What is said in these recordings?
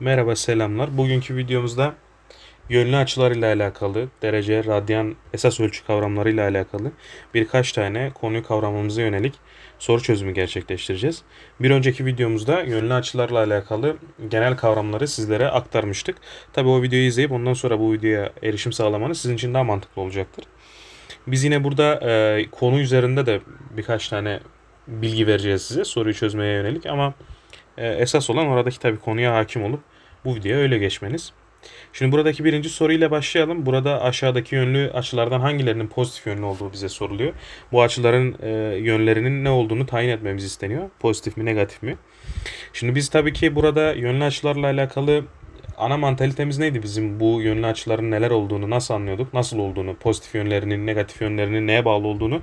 Merhaba selamlar. Bugünkü videomuzda yönlü açılar ile alakalı, derece, radyan, esas ölçü kavramları ile alakalı birkaç tane konuyu kavramamıza yönelik soru çözümü gerçekleştireceğiz. Bir önceki videomuzda yönlü açılarla alakalı genel kavramları sizlere aktarmıştık. Tabi o videoyu izleyip ondan sonra bu videoya erişim sağlamanız sizin için daha mantıklı olacaktır. Biz yine burada e, konu üzerinde de birkaç tane bilgi vereceğiz size soruyu çözmeye yönelik ama e, esas olan oradaki tabi konuya hakim olup bu videoya öyle geçmeniz. Şimdi buradaki birinci soruyla başlayalım. Burada aşağıdaki yönlü açılardan hangilerinin pozitif yönlü olduğu bize soruluyor. Bu açıların e, yönlerinin ne olduğunu tayin etmemiz isteniyor. Pozitif mi negatif mi? Şimdi biz tabii ki burada yönlü açılarla alakalı ana mantalitemiz neydi bizim bu yönlü açıların neler olduğunu nasıl anlıyorduk, nasıl olduğunu, pozitif yönlerinin, negatif yönlerinin neye bağlı olduğunu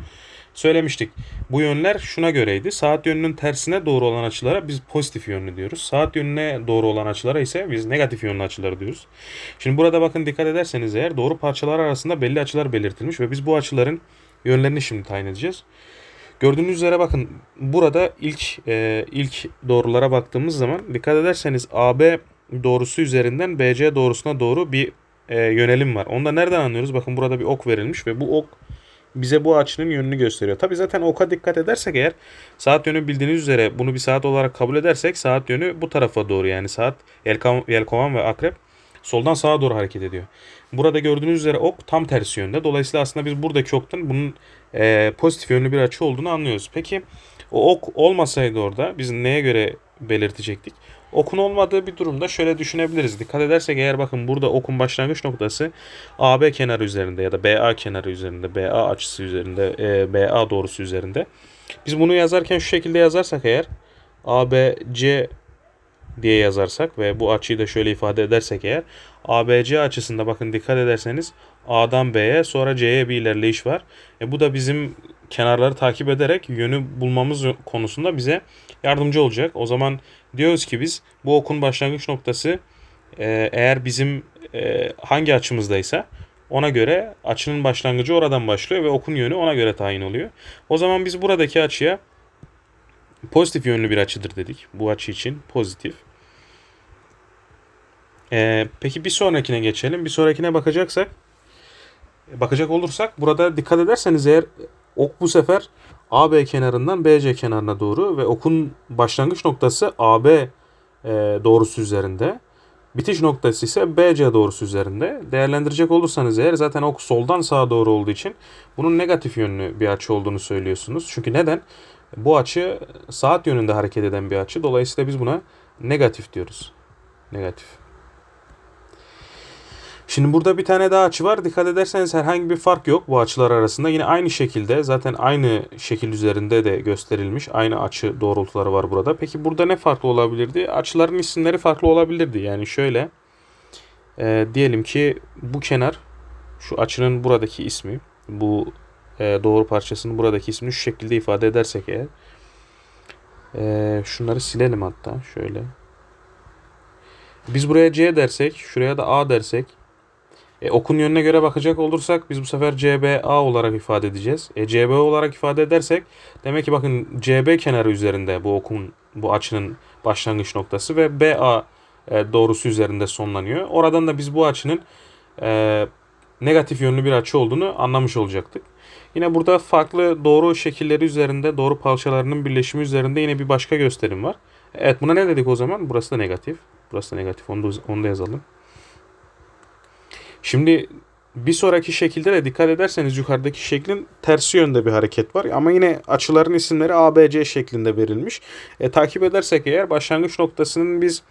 söylemiştik. Bu yönler şuna göreydi. Saat yönünün tersine doğru olan açılara biz pozitif yönlü diyoruz. Saat yönüne doğru olan açılara ise biz negatif yönlü açıları diyoruz. Şimdi burada bakın dikkat ederseniz eğer doğru parçalar arasında belli açılar belirtilmiş ve biz bu açıların yönlerini şimdi tayin edeceğiz. Gördüğünüz üzere bakın burada ilk e, ilk doğrulara baktığımız zaman dikkat ederseniz AB doğrusu üzerinden BC doğrusuna doğru bir e, yönelim var. Onu da nereden anlıyoruz? Bakın burada bir ok verilmiş ve bu ok bize bu açının yönünü gösteriyor. Tabi zaten oka dikkat edersek eğer saat yönü bildiğiniz üzere bunu bir saat olarak kabul edersek saat yönü bu tarafa doğru yani saat yelkovan ve akrep soldan sağa doğru hareket ediyor. Burada gördüğünüz üzere ok tam tersi yönde. Dolayısıyla aslında biz buradaki oktan bunun e, pozitif yönlü bir açı olduğunu anlıyoruz. Peki o ok olmasaydı orada biz neye göre belirtecektik? Okun olmadığı bir durumda şöyle düşünebiliriz. Dikkat edersek eğer bakın burada okun başlangıç noktası AB kenarı üzerinde ya da BA kenarı üzerinde, BA açısı üzerinde, e, BA doğrusu üzerinde. Biz bunu yazarken şu şekilde yazarsak eğer ABC diye yazarsak ve bu açıyı da şöyle ifade edersek eğer ABC açısında bakın dikkat ederseniz A'dan B'ye sonra C'ye bir ilerleyiş var. E bu da bizim kenarları takip ederek yönü bulmamız konusunda bize yardımcı olacak. O zaman diyoruz ki biz bu okun başlangıç noktası e, eğer bizim e, hangi açımızdaysa ona göre açının başlangıcı oradan başlıyor ve okun yönü ona göre tayin oluyor. O zaman biz buradaki açıya pozitif yönlü bir açıdır dedik. Bu açı için pozitif. Ee, peki bir sonrakine geçelim. Bir sonrakine bakacaksak bakacak olursak burada dikkat ederseniz eğer ok bu sefer AB kenarından BC kenarına doğru ve okun başlangıç noktası AB e, doğrusu üzerinde. Bitiş noktası ise BC doğrusu üzerinde. Değerlendirecek olursanız eğer zaten ok soldan sağa doğru olduğu için bunun negatif yönlü bir açı olduğunu söylüyorsunuz. Çünkü neden? Bu açı saat yönünde hareket eden bir açı. Dolayısıyla biz buna negatif diyoruz. Negatif. Şimdi burada bir tane daha açı var. Dikkat ederseniz herhangi bir fark yok bu açılar arasında. Yine aynı şekilde zaten aynı şekil üzerinde de gösterilmiş. Aynı açı doğrultuları var burada. Peki burada ne farklı olabilirdi? Açıların isimleri farklı olabilirdi. Yani şöyle e, diyelim ki bu kenar şu açının buradaki ismi. Bu e, doğru parçasının buradaki ismini şu şekilde ifade edersek eğer. E, şunları silelim hatta şöyle. Biz buraya C dersek, şuraya da A dersek e, okun yönüne göre bakacak olursak biz bu sefer CBA olarak ifade edeceğiz. E, CB olarak ifade edersek demek ki bakın CB kenarı üzerinde bu okun bu açının başlangıç noktası ve BA e, doğrusu üzerinde sonlanıyor. Oradan da biz bu açının e, negatif yönlü bir açı olduğunu anlamış olacaktık. Yine burada farklı doğru şekilleri üzerinde, doğru parçalarının birleşimi üzerinde yine bir başka gösterim var. Evet buna ne dedik o zaman? Burası da negatif. Burası da negatif. Onu da, onu da yazalım. Şimdi bir sonraki şekilde de dikkat ederseniz yukarıdaki şeklin tersi yönde bir hareket var. Ama yine açıların isimleri ABC şeklinde verilmiş. E, takip edersek eğer başlangıç noktasının biz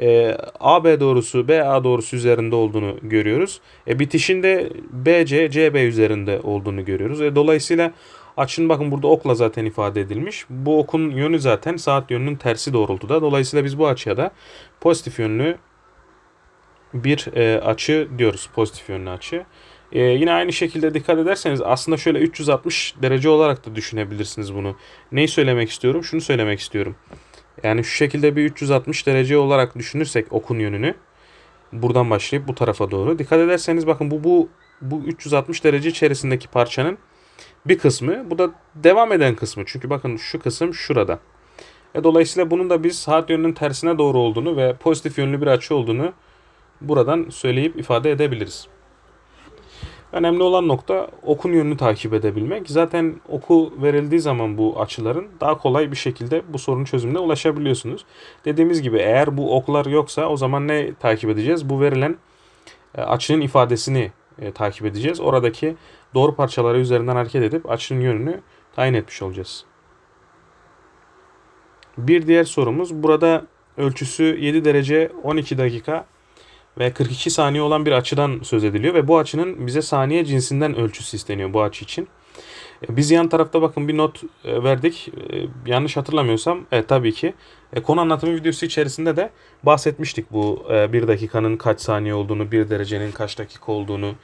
e, AB doğrusu BA doğrusu üzerinde olduğunu görüyoruz. E, bitişinde BC CB üzerinde olduğunu görüyoruz. E, dolayısıyla açının bakın burada okla zaten ifade edilmiş. Bu okun yönü zaten saat yönünün tersi doğrultuda. Dolayısıyla biz bu açıya da pozitif yönlü bir e, açı diyoruz. Pozitif yönlü açı. E, yine aynı şekilde dikkat ederseniz aslında şöyle 360 derece olarak da düşünebilirsiniz bunu. Neyi söylemek istiyorum? Şunu söylemek istiyorum. Yani şu şekilde bir 360 derece olarak düşünürsek okun yönünü buradan başlayıp bu tarafa doğru. Dikkat ederseniz bakın bu bu bu 360 derece içerisindeki parçanın bir kısmı. Bu da devam eden kısmı. Çünkü bakın şu kısım şurada. E, dolayısıyla bunun da biz saat yönünün tersine doğru olduğunu ve pozitif yönlü bir açı olduğunu buradan söyleyip ifade edebiliriz. Önemli olan nokta okun yönünü takip edebilmek. Zaten oku verildiği zaman bu açıların daha kolay bir şekilde bu sorunun çözümüne ulaşabiliyorsunuz. Dediğimiz gibi eğer bu oklar yoksa o zaman ne takip edeceğiz? Bu verilen e, açının ifadesini e, takip edeceğiz. Oradaki doğru parçaları üzerinden hareket edip açının yönünü tayin etmiş olacağız. Bir diğer sorumuz burada ölçüsü 7 derece 12 dakika ve 42 saniye olan bir açıdan söz ediliyor ve bu açının bize saniye cinsinden ölçüsü isteniyor bu açı için. E, Biz yan tarafta bakın bir not e, verdik. E, Yanlış hatırlamıyorsam evet tabii ki e, konu anlatımı videosu içerisinde de bahsetmiştik bu e, bir dakikanın kaç saniye olduğunu, bir derecenin kaç dakika olduğunu,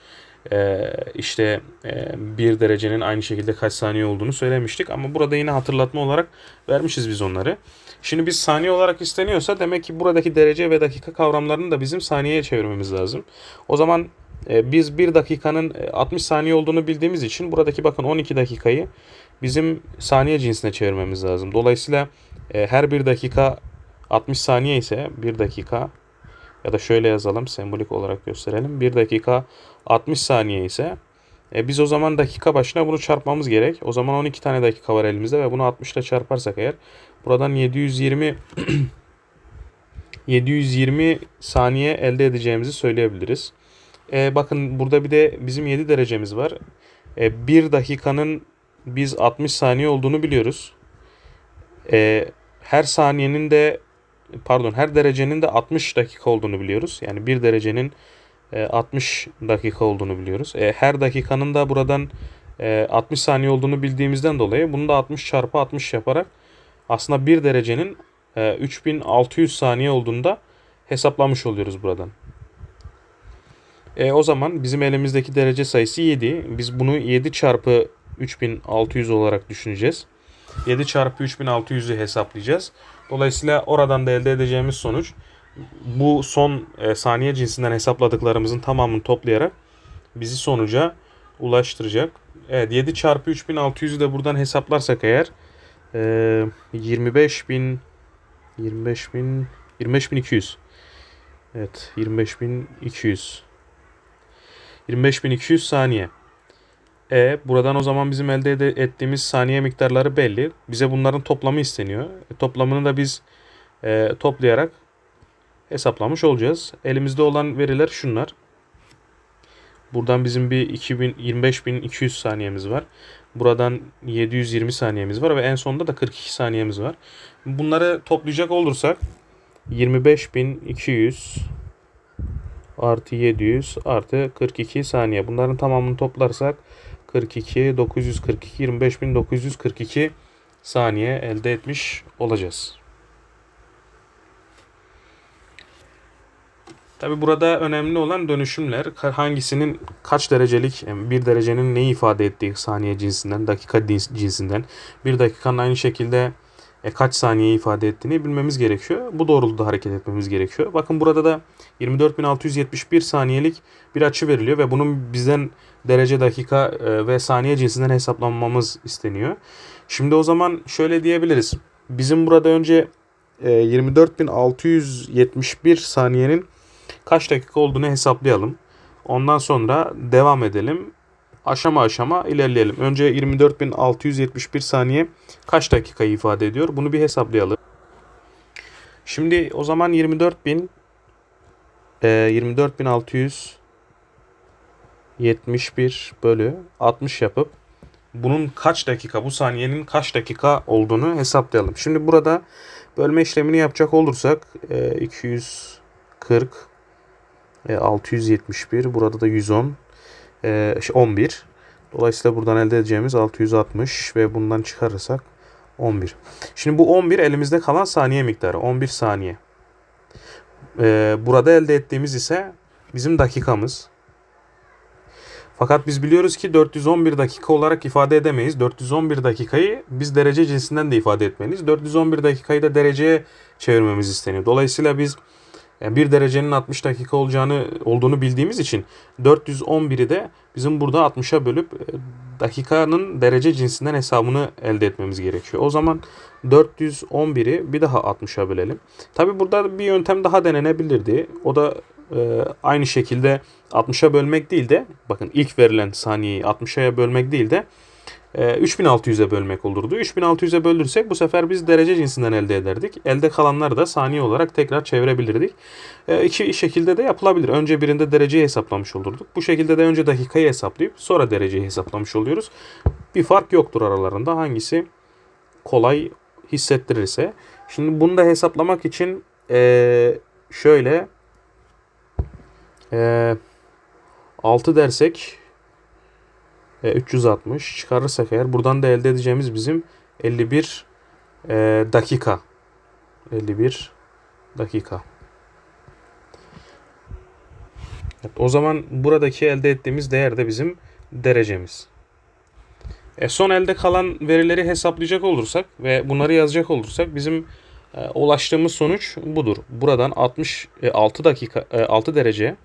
e, işte e, bir derecenin aynı şekilde kaç saniye olduğunu söylemiştik. Ama burada yine hatırlatma olarak vermişiz biz onları. Şimdi biz saniye olarak isteniyorsa demek ki buradaki derece ve dakika kavramlarını da bizim saniyeye çevirmemiz lazım. O zaman e, biz bir dakikanın e, 60 saniye olduğunu bildiğimiz için buradaki bakın 12 dakikayı bizim saniye cinsine çevirmemiz lazım. Dolayısıyla e, her bir dakika 60 saniye ise bir dakika ya da şöyle yazalım sembolik olarak gösterelim. Bir dakika 60 saniye ise e, biz o zaman dakika başına bunu çarpmamız gerek. O zaman 12 tane dakika var elimizde ve bunu 60 ile çarparsak eğer buradan 720 720 saniye elde edeceğimizi söyleyebiliriz. E, bakın burada bir de bizim 7 derecemiz var. E, 1 dakikanın biz 60 saniye olduğunu biliyoruz. E, her saniyenin de pardon her derecenin de 60 dakika olduğunu biliyoruz. Yani bir derecenin 60 dakika olduğunu biliyoruz. E, her dakikanın da buradan e, 60 saniye olduğunu bildiğimizden dolayı bunu da 60 çarpı 60 yaparak aslında bir derecenin e, 3600 saniye olduğunda hesaplamış oluyoruz buradan. E, o zaman bizim elimizdeki derece sayısı 7. Biz bunu 7 çarpı 3600 olarak düşüneceğiz. 7 çarpı 3600'ü hesaplayacağız. Dolayısıyla oradan da elde edeceğimiz sonuç bu son e, saniye cinsinden hesapladıklarımızın tamamını toplayarak bizi sonuca ulaştıracak. Evet 7 çarpı 3600'ü de buradan hesaplarsak eğer e, 25.000 25.000 25.200 Evet 25.200 25.200 saniye. E buradan o zaman bizim elde ettiğimiz saniye miktarları belli. Bize bunların toplamı isteniyor. E, toplamını da biz e, toplayarak hesaplamış olacağız. Elimizde olan veriler şunlar. Buradan bizim bir 2000 25.200 saniyemiz var. Buradan 720 saniyemiz var ve en sonunda da 42 saniyemiz var. Bunları toplayacak olursak 25.200 artı 700 artı 42 saniye. Bunların tamamını toplarsak 42 942 25.942 saniye elde etmiş olacağız. Tabi burada önemli olan dönüşümler hangisinin kaç derecelik bir derecenin neyi ifade ettiği saniye cinsinden dakika cinsinden bir dakikanın aynı şekilde e, kaç saniye ifade ettiğini bilmemiz gerekiyor. Bu doğrultuda hareket etmemiz gerekiyor. Bakın burada da 24.671 saniyelik bir açı veriliyor ve bunun bizden derece dakika e, ve saniye cinsinden hesaplanmamız isteniyor. Şimdi o zaman şöyle diyebiliriz. Bizim burada önce e, 24.671 saniyenin kaç dakika olduğunu hesaplayalım. Ondan sonra devam edelim. Aşama aşama ilerleyelim. Önce 24.671 saniye kaç dakikayı ifade ediyor? Bunu bir hesaplayalım. Şimdi o zaman 24.000 e, 24.671 bölü 60 yapıp bunun kaç dakika, bu saniyenin kaç dakika olduğunu hesaplayalım. Şimdi burada bölme işlemini yapacak olursak e, 240 e, 671 burada da 110 e, şey, 11 dolayısıyla buradan elde edeceğimiz 660 ve bundan çıkarırsak 11 şimdi bu 11 elimizde kalan saniye miktarı 11 saniye e, burada elde ettiğimiz ise bizim dakikamız fakat biz biliyoruz ki 411 dakika olarak ifade edemeyiz. 411 dakikayı biz derece cinsinden de ifade etmeliyiz. 411 dakikayı da dereceye çevirmemiz isteniyor. Dolayısıyla biz yani bir derecenin 60 dakika olacağını olduğunu bildiğimiz için 411'i de bizim burada 60'a bölüp e, dakikanın derece cinsinden hesabını elde etmemiz gerekiyor. O zaman 411'i bir daha 60'a bölelim. Tabi burada bir yöntem daha denenebilirdi. O da e, aynı şekilde 60'a bölmek değil de bakın ilk verilen saniyeyi 60'a bölmek değil de 3600'e bölmek olurdu. 3600'e böldürsek bu sefer biz derece cinsinden elde ederdik. Elde kalanları da saniye olarak tekrar çevirebilirdik. E, iki şekilde de yapılabilir. Önce birinde dereceyi hesaplamış olurduk. Bu şekilde de önce dakikayı hesaplayıp sonra dereceyi hesaplamış oluyoruz. Bir fark yoktur aralarında. Hangisi kolay hissettirirse. Şimdi bunu da hesaplamak için e, şöyle e, 6 dersek e, 360 çıkarırsak eğer buradan da elde edeceğimiz bizim 51 e, dakika. 51 dakika. Evet, o zaman buradaki elde ettiğimiz değer de bizim derecemiz. E, son elde kalan verileri hesaplayacak olursak ve bunları yazacak olursak bizim e, ulaştığımız sonuç budur. Buradan 60 e, 6 dakika e, 6 derece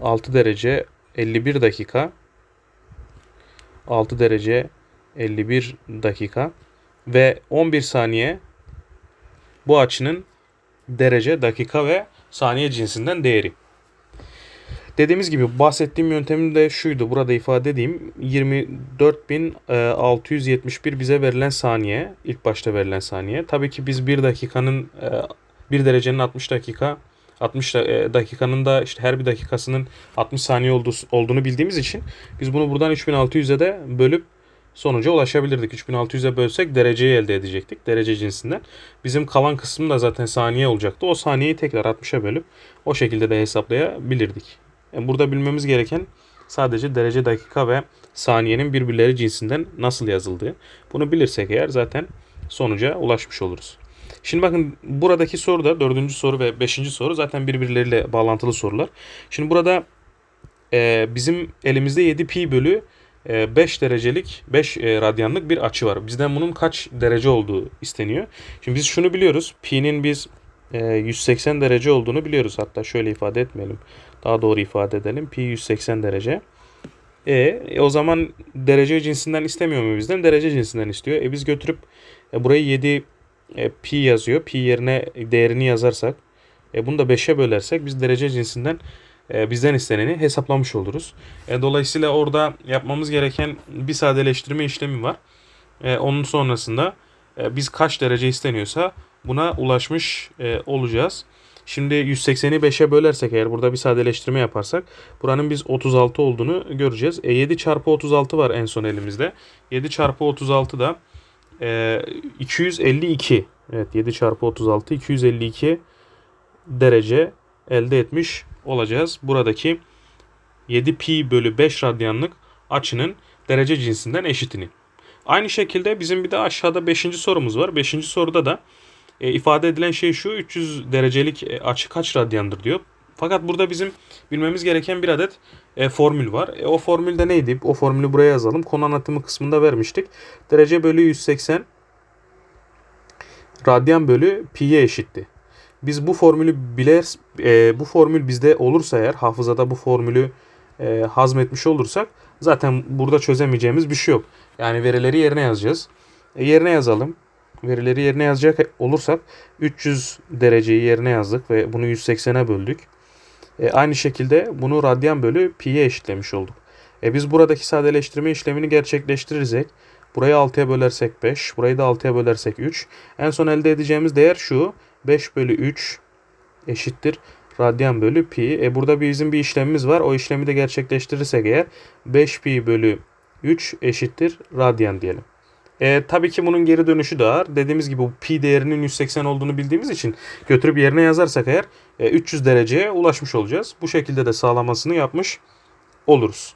6 derece 51 dakika 6 derece 51 dakika ve 11 saniye bu açının derece, dakika ve saniye cinsinden değeri. Dediğimiz gibi bahsettiğim yöntemim de şuydu. Burada ifade edeyim. 24.671 bize verilen saniye. ilk başta verilen saniye. Tabii ki biz 1 dakikanın 1 derecenin 60 dakika 60 dakikanın da işte her bir dakikasının 60 saniye olduğu, olduğunu bildiğimiz için biz bunu buradan 3600'e de bölüp sonuca ulaşabilirdik. 3600'e bölsek dereceyi elde edecektik. Derece cinsinden. Bizim kalan kısmı da zaten saniye olacaktı. O saniyeyi tekrar 60'a bölüp o şekilde de hesaplayabilirdik. Yani burada bilmemiz gereken sadece derece, dakika ve saniyenin birbirleri cinsinden nasıl yazıldığı. Bunu bilirsek eğer zaten sonuca ulaşmış oluruz. Şimdi bakın buradaki soru da dördüncü soru ve beşinci soru zaten birbirleriyle bağlantılı sorular. Şimdi burada e, bizim elimizde 7 pi bölü 5 derecelik 5 e, radyanlık bir açı var. Bizden bunun kaç derece olduğu isteniyor. Şimdi biz şunu biliyoruz. Pi'nin biz 180 e, derece olduğunu biliyoruz. Hatta şöyle ifade etmeyelim. Daha doğru ifade edelim. Pi 180 derece. E, e o zaman derece cinsinden istemiyor mu bizden? Derece cinsinden istiyor. E biz götürüp e, burayı 7 e, pi yazıyor. Pi yerine değerini yazarsak e, bunu da 5'e bölersek biz derece cinsinden e, bizden isteneni hesaplamış oluruz. E, dolayısıyla orada yapmamız gereken bir sadeleştirme işlemi var. E, onun sonrasında e, biz kaç derece isteniyorsa buna ulaşmış e, olacağız. Şimdi 180'i 5'e bölersek eğer burada bir sadeleştirme yaparsak buranın biz 36 olduğunu göreceğiz. E 7 çarpı 36 var en son elimizde. 7 çarpı 36 da e, 252. Evet 7 çarpı 36 252 derece elde etmiş olacağız. Buradaki 7 pi bölü 5 radyanlık açının derece cinsinden eşitini. Aynı şekilde bizim bir de aşağıda 5. sorumuz var. 5. soruda da e, ifade edilen şey şu 300 derecelik e, açı kaç radyandır diyor. Fakat burada bizim bilmemiz gereken bir adet e, formül var. E, o formülde neydi? O formülü buraya yazalım. Konu anlatımı kısmında vermiştik. Derece bölü 180 radyan bölü pi'ye eşitti. Biz bu formülü biler, e, bu formül bizde olursa eğer hafızada bu formülü e, hazmetmiş olursak zaten burada çözemeyeceğimiz bir şey yok. Yani verileri yerine yazacağız. E, yerine yazalım. Verileri yerine yazacak olursak 300 dereceyi yerine yazdık ve bunu 180'e böldük. E, aynı şekilde bunu radyan bölü pi'ye eşitlemiş olduk. E, biz buradaki sadeleştirme işlemini gerçekleştirirsek burayı 6'ya bölersek 5, burayı da 6'ya bölersek 3. En son elde edeceğimiz değer şu. 5 bölü 3 eşittir radyan bölü pi. E burada bizim bir işlemimiz var. O işlemi de gerçekleştirirsek eğer 5 pi bölü 3 eşittir radyan diyelim. E, tabii ki bunun geri dönüşü de var. Dediğimiz gibi bu pi değerinin 180 olduğunu bildiğimiz için götürüp yerine yazarsak eğer e, 300 dereceye ulaşmış olacağız. Bu şekilde de sağlamasını yapmış oluruz.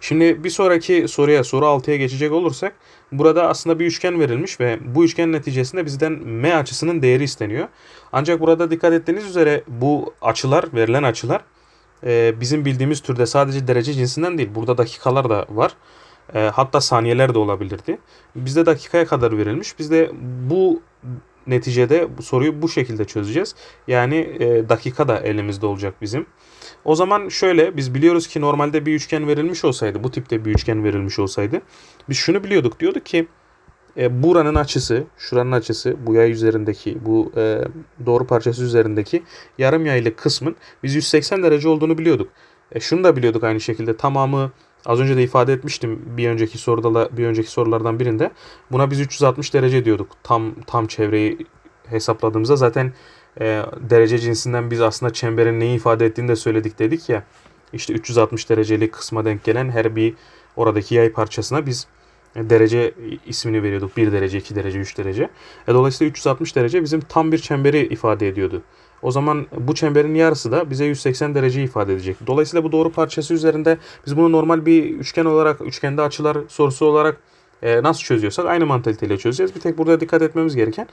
Şimdi bir sonraki soruya soru 6'ya geçecek olursak burada aslında bir üçgen verilmiş ve bu üçgen neticesinde bizden m açısının değeri isteniyor. Ancak burada dikkat ettiğiniz üzere bu açılar verilen açılar e, bizim bildiğimiz türde sadece derece cinsinden değil. Burada dakikalar da var. E, hatta saniyeler de olabilirdi. Bizde dakikaya kadar verilmiş. Bizde bu neticede bu soruyu bu şekilde çözeceğiz. Yani e, dakika da elimizde olacak bizim. O zaman şöyle biz biliyoruz ki normalde bir üçgen verilmiş olsaydı bu tipte bir üçgen verilmiş olsaydı biz şunu biliyorduk diyorduk ki e, buranın açısı, şuranın açısı, bu yay üzerindeki, bu e, doğru parçası üzerindeki yarım yaylı kısmın biz 180 derece olduğunu biliyorduk. E, şunu da biliyorduk aynı şekilde tamamı az önce de ifade etmiştim bir önceki soruda da- bir önceki sorulardan birinde. Buna biz 360 derece diyorduk. Tam tam çevreyi hesapladığımızda zaten e, derece cinsinden biz aslında çemberin neyi ifade ettiğini de söyledik dedik ya. İşte 360 derecelik kısma denk gelen her bir oradaki yay parçasına biz derece ismini veriyorduk. 1 derece, 2 derece, 3 derece. E, dolayısıyla 360 derece bizim tam bir çemberi ifade ediyordu. O zaman bu çemberin yarısı da bize 180 derece ifade edecek. Dolayısıyla bu doğru parçası üzerinde biz bunu normal bir üçgen olarak, üçgende açılar sorusu olarak e, nasıl çözüyorsak aynı mantaliteyle çözeceğiz. Bir tek burada dikkat etmemiz gereken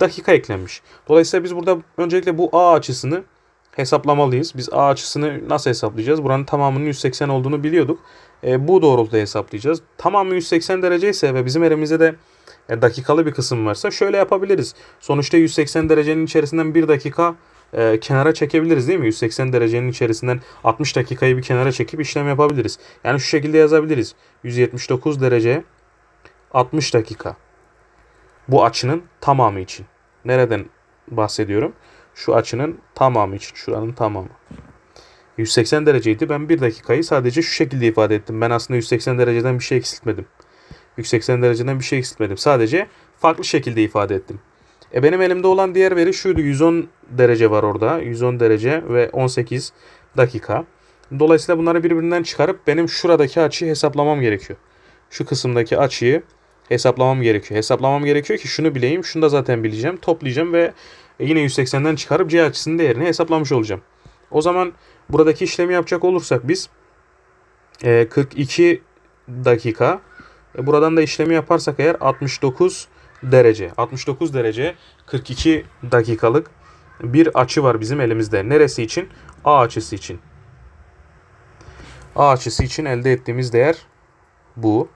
dakika eklenmiş. Dolayısıyla biz burada öncelikle bu A açısını hesaplamalıyız. Biz A açısını nasıl hesaplayacağız? Buranın tamamının 180 olduğunu biliyorduk. E, bu doğrultuda hesaplayacağız. Tamamı 180 derece ise ve bizim elimizde de e, dakikalı bir kısım varsa şöyle yapabiliriz. Sonuçta 180 derecenin içerisinden 1 dakika e, kenara çekebiliriz değil mi? 180 derecenin içerisinden 60 dakikayı bir kenara çekip işlem yapabiliriz. Yani şu şekilde yazabiliriz. 179 derece 60 dakika. Bu açının tamamı için. Nereden bahsediyorum? Şu açının tamamı için. Şuranın tamamı. 180 dereceydi. Ben 1 dakikayı sadece şu şekilde ifade ettim. Ben aslında 180 dereceden bir şey eksiltmedim. 180 dereceden bir şey eksiltmedim. Sadece farklı şekilde ifade ettim. E benim elimde olan diğer veri şuydu. 110 derece var orada. 110 derece ve 18 dakika. Dolayısıyla bunları birbirinden çıkarıp benim şuradaki açıyı hesaplamam gerekiyor. Şu kısımdaki açıyı hesaplamam gerekiyor. Hesaplamam gerekiyor ki şunu bileyim. Şunu da zaten bileceğim. Toplayacağım ve yine 180'den çıkarıp C açısının değerini hesaplamış olacağım. O zaman buradaki işlemi yapacak olursak biz e, 42 dakika e, buradan da işlemi yaparsak eğer 69 derece. 69 derece 42 dakikalık bir açı var bizim elimizde. Neresi için? A açısı için. A açısı için elde ettiğimiz değer bu.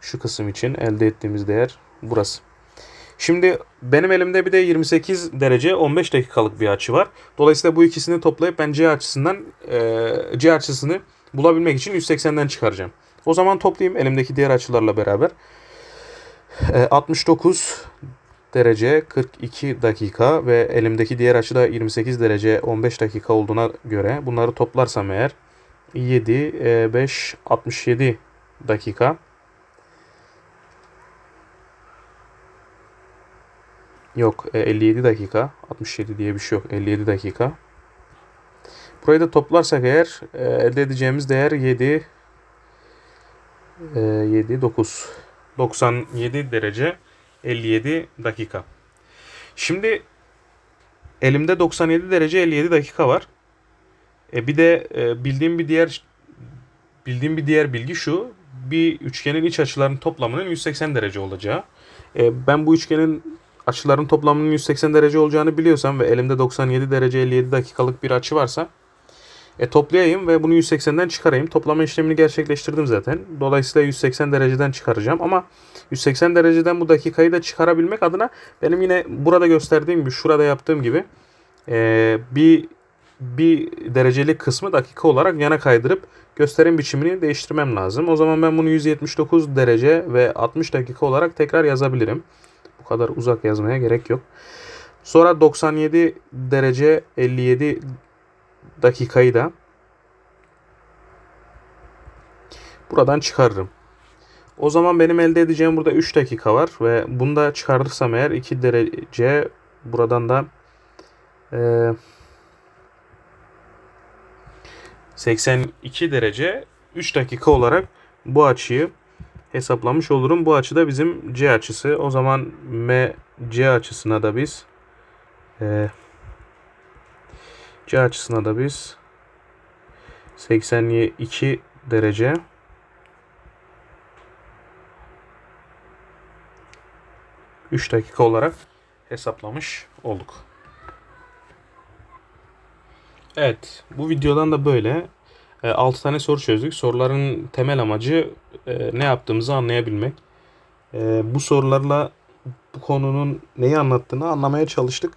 Şu kısım için elde ettiğimiz değer burası. Şimdi benim elimde bir de 28 derece 15 dakikalık bir açı var. Dolayısıyla bu ikisini toplayıp ben C açısından e, C açısını bulabilmek için 180'den çıkaracağım. O zaman toplayayım elimdeki diğer açılarla beraber. E, 69 derece 42 dakika ve elimdeki diğer açı da 28 derece 15 dakika olduğuna göre bunları toplarsam eğer 7, e, 5, 67 dakika. Yok e, 57 dakika. 67 diye bir şey yok. 57 dakika. Burayı da toplarsak eğer e, elde edeceğimiz değer 7 e, 7 9 97 derece 57 dakika. Şimdi elimde 97 derece 57 dakika var. E, bir de e, bildiğim bir diğer bildiğim bir diğer bilgi şu. Bir üçgenin iç açılarının toplamının 180 derece olacağı. E, ben bu üçgenin açıların toplamının 180 derece olacağını biliyorsam ve elimde 97 derece 57 dakikalık bir açı varsa e, toplayayım ve bunu 180'den çıkarayım. Toplama işlemini gerçekleştirdim zaten. Dolayısıyla 180 dereceden çıkaracağım ama 180 dereceden bu dakikayı da çıkarabilmek adına benim yine burada gösterdiğim gibi şurada yaptığım gibi e, bir bir derecelik kısmı dakika olarak yana kaydırıp gösterim biçimini değiştirmem lazım. O zaman ben bunu 179 derece ve 60 dakika olarak tekrar yazabilirim. Bu kadar uzak yazmaya gerek yok. Sonra 97 derece 57 dakikayı da buradan çıkarırım. O zaman benim elde edeceğim burada 3 dakika var ve bunu da çıkarırsam eğer 2 derece buradan da e, 82 derece 3 dakika olarak bu açıyı hesaplamış olurum. Bu açı da bizim C açısı. O zaman M C açısına da biz e, C açısına da biz 82 derece Üç dakika olarak hesaplamış olduk. Evet, bu videodan da böyle 6 tane soru çözdük. Soruların temel amacı e, ne yaptığımızı anlayabilmek. E, bu sorularla bu konunun neyi anlattığını anlamaya çalıştık.